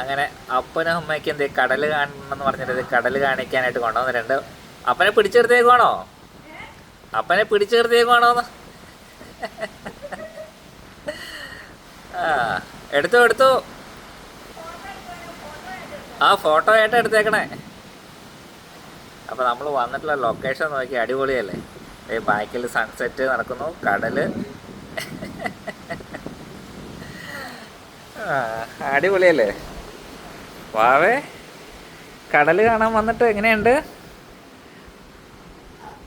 അങ്ങനെ അപ്പനും അമ്മയ്ക്ക് എന്ത് കടൽ കാണണമെന്ന് പറഞ്ഞിട്ട് കടൽ കാണിക്കാനായിട്ട് കൊണ്ടുവന്നിട്ടുണ്ട്. അപ്പനെ പിടിച്ചെടുത്തേക്കുവാണോ അപ്പനെ പിടിച്ചെടുത്തേക്കുവാണോന്ന് ആ എടുത്തു എടുത്തു. ആ ഫോട്ടോ ആയിട്ട് എടുത്തേക്കണേ. അപ്പോൾ നമ്മൾ വന്നിട്ടുള്ള ലൊക്കേഷൻ നോക്കി അടിപൊളിയല്ലേ? ബാക്കിൽ സൺസെറ്റ് നടക്കുന്നു കടൽ. അടിപൊളിയല്ലേ? വാവേ കടൽ കാണാൻ വന്നിട്ട് എങ്ങനെയുണ്ട്?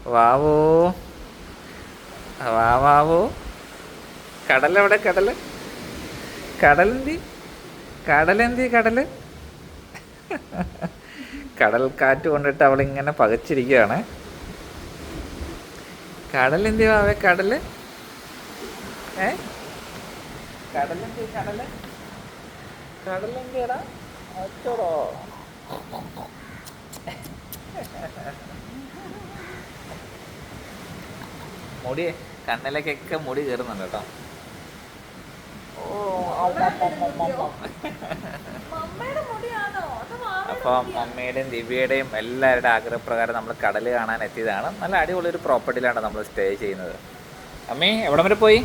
വാവോ വാ വാവോ. കടലെവിടെ കടൽ കടലെന്തി കടലെന്തി കടൽ. കടൽ കാറ്റ് കൊണ്ടിട്ട് അവളിങ്ങനെ പകച്ചിരിക്കുകയാണ്. കടലെന്തി വാവേ കടൽ ഏ? കടലെന്തി കടൽ. കടലെന്തിയടാ. അച്ചോടോ മുടി കണ്ണിലേക്കൊക്കെ മുടി കയറുന്നുണ്ട് കേട്ടോ. അപ്പൊ അപ്പോൾ മമ്മിയുടെയും ദിവ്യയുടെയും എല്ലാവരുടെ ആഗ്രഹപ്രകാരം നമ്മൾ കടൽ കാണാൻ എത്തിയതാണ്. നല്ല അടിപൊളി ഒരു പ്രോപ്പർട്ടിയിലാണ് നമ്മൾ സ്റ്റേ ചെയ്യുന്നത്. അമ്മി എവിടം വരെ പോയി?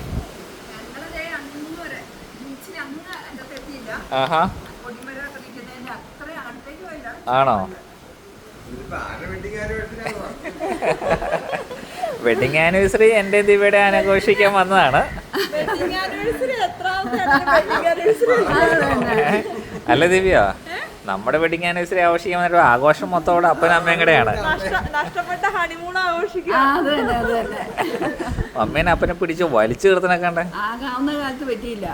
ആഹാ. ആണോ? വെഡിങ് ആനിവേഴ്സറി എന്റെ ദിവ്യയുടെ ആഘോഷിക്കാൻ വന്നതാണ്. അല്ല ദിവ്യ നമ്മുടെ വെഡിങ് ആനിവേഴ്സറി ആഘോഷിക്കാൻ ഒരു ആഘോഷം മൊത്തം അപ്പനും അമ്മയും കൂടെയാണ്. അമ്മേനെ അപ്പനെ പിടിച്ച് വലിച്ചു തീർത്തനെ കണ്ടേ കാലത്ത് പറ്റിയില്ല.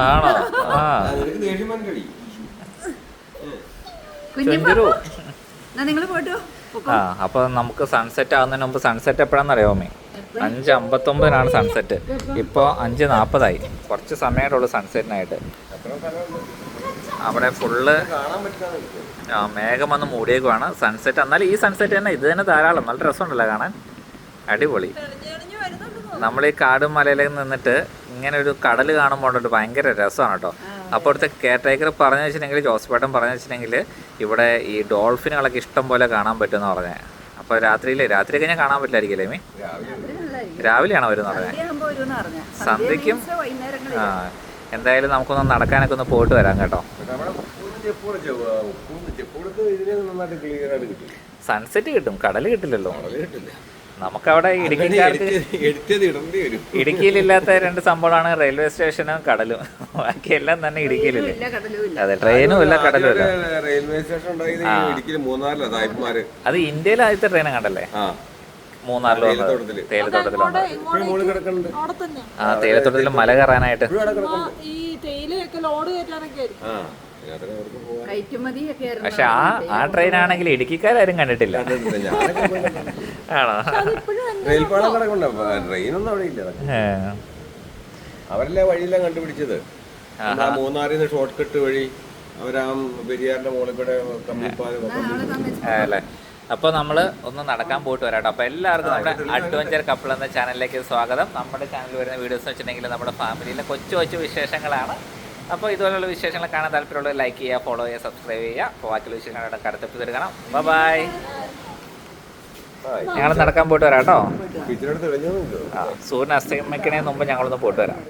ആണോ? ആ. നിങ്ങൾ പോട്ടോ ആ അപ്പൊ നമുക്ക് സൺസെറ്റ് ആവുന്നതിന് മുമ്പ് സൺസെറ്റ് എപ്പോഴാണെന്ന് അറിയാമേ അഞ്ച് അമ്പത്തൊമ്പതിനാണ് സൺസെറ്റ് ഇപ്പോൾ അഞ്ച് നാൽപ്പതായി കുറച്ച് സമയമുള്ളൂ സൺസെറ്റിനായിട്ട് അവിടെ ഫുള്ള് ആ, മേഘം വന്ന് മൂടിയേക്കുവാണ് സൺസെറ്റ് എന്നാലും ഈ സൺസെറ്റ് തന്നെ ഇത് തന്നെ ധാരാളം. നല്ല രസമുണ്ടല്ലോ കാണാൻ. അടിപൊളി. നമ്മൾ ഈ കാടും മലയിലേക്ക് നിന്നിട്ട് ഇങ്ങനെ ഒരു കടൽ കാണുമ്പോൾ ഭയങ്കര രസമാണ് കേട്ടോ. അപ്പോൾ അവിടുത്തെ കേട്ടേക്കർ ടേക്കർ പറഞ്ഞു വെച്ചിട്ടുണ്ടെങ്കിൽ ജോസഫേട്ടൻ പറഞ്ഞു വെച്ചിട്ടുണ്ടെങ്കിൽ ഇവിടെ ഈ ഡോൾഫിനുകളൊക്കെ ഇഷ്ടം പോലെ കാണാൻ പറ്റുമെന്ന് പറഞ്ഞത് അപ്പോൾ രാത്രിയിൽ രാത്രിയൊക്കെ ഞാൻ കാണാൻ പറ്റില്ലായിരിക്കില്ലേ മീ. രാവിലെയാണോ വരുന്നത് സന്ധ്യയ്ക്കും വൈകുന്നേരങ്ങളിൽ ആ എന്തായാലും നമുക്കൊന്ന് നടക്കാനൊക്കെ ഒന്ന് പോയിട്ട് വരാം കേട്ടോ. സൺസെറ്റ് കിട്ടും. കടൽ കിട്ടില്ലല്ലോ. നമുക്കവിടെ ഇടുക്കിക്കാർക്ക് എടുത്തത് ഇടേണ്ടി വരും. ഇടുക്കിയിലില്ലാത്ത രണ്ട് സംഭവമാണ് റെയിൽവേ സ്റ്റേഷനും കടലും. ബാക്കിയെല്ലാം തന്നെ ഇടുക്കിയിലില്ലേ ഇല്ല കടലും ഇല്ല. അതെ ട്രെയിനും ഇല്ല കടലും ഇല്ല. റെയിൽവേ സ്റ്റേഷൻ അത് ഇന്ത്യയിലെ ആദ്യത്തെ ട്രെയിനും കണ്ടല്ലേ? വന്നത് അവിടെ തന്നെ ആ തേയിലത്തോട്ടത്തിൽ മല കയറാനായിട്ട്. ഈ തേയിലയൊക്കെ ലോഡ് കയറ്റാനൊക്കെ ആയിരിക്കും. പക്ഷെ ആ ആ ട്രെയിൻ ആണെങ്കിൽ ഇടുക്കിക്കാരും കണ്ടിട്ടില്ല. ആണോ? റെയിൽ കിടക്കണ്ട ട്രെയിനൊന്നും അവിടെ ഇല്ല. അവരല്ലേ വഴിയെല്ലാം കണ്ടുപിടിച്ചത്. മൂന്നാറിൽ നിന്ന് ഷോർട്ട് കട്ട് വഴി അവരാ പെരിയാറിന്റെ മുകളിൽ കൂടെ അല്ലേ? അപ്പോൾ നമ്മൾ ഒന്ന് നടക്കാൻ പോയിട്ട് വരാം അപ്പൊ അപ്പോൾ എല്ലാവർക്കും നമ്മുടെ അഡ്വഞ്ചർ കപ്പിൾ എന്ന ചാനലിലേക്ക് സ്വാഗതം. നമ്മുടെ ചാനലിൽ വരുന്ന വീഡിയോസ് വെച്ചിട്ടുണ്ടെങ്കിൽ നമ്മുടെ ഫാമിലിയിലെ കൊച്ചു കൊച്ചു വിശേഷങ്ങളാണ്. അപ്പോൾ ഇതുപോലുള്ള വിശേഷങ്ങൾ കാണാൻ താല്പര്യമുള്ളവർ ലൈക്ക് ചെയ്യുക ഫോളോ ചെയ്യുക സബ്സ്ക്രൈബ് ചെയ്യുക. അപ്പോൾ ബാക്കിയുള്ള വിശേഷങ്ങളുടെ കടുത്തപ്പ് തീർക്കണം ബൈ ഞങ്ങൾ നടക്കാൻ പോയിട്ട് വരാം കേട്ടോ സൂര്യൻ അസ്തമിക്കണേ മുമ്പ് ഞങ്ങളൊന്ന് പോയിട്ട് വരാം.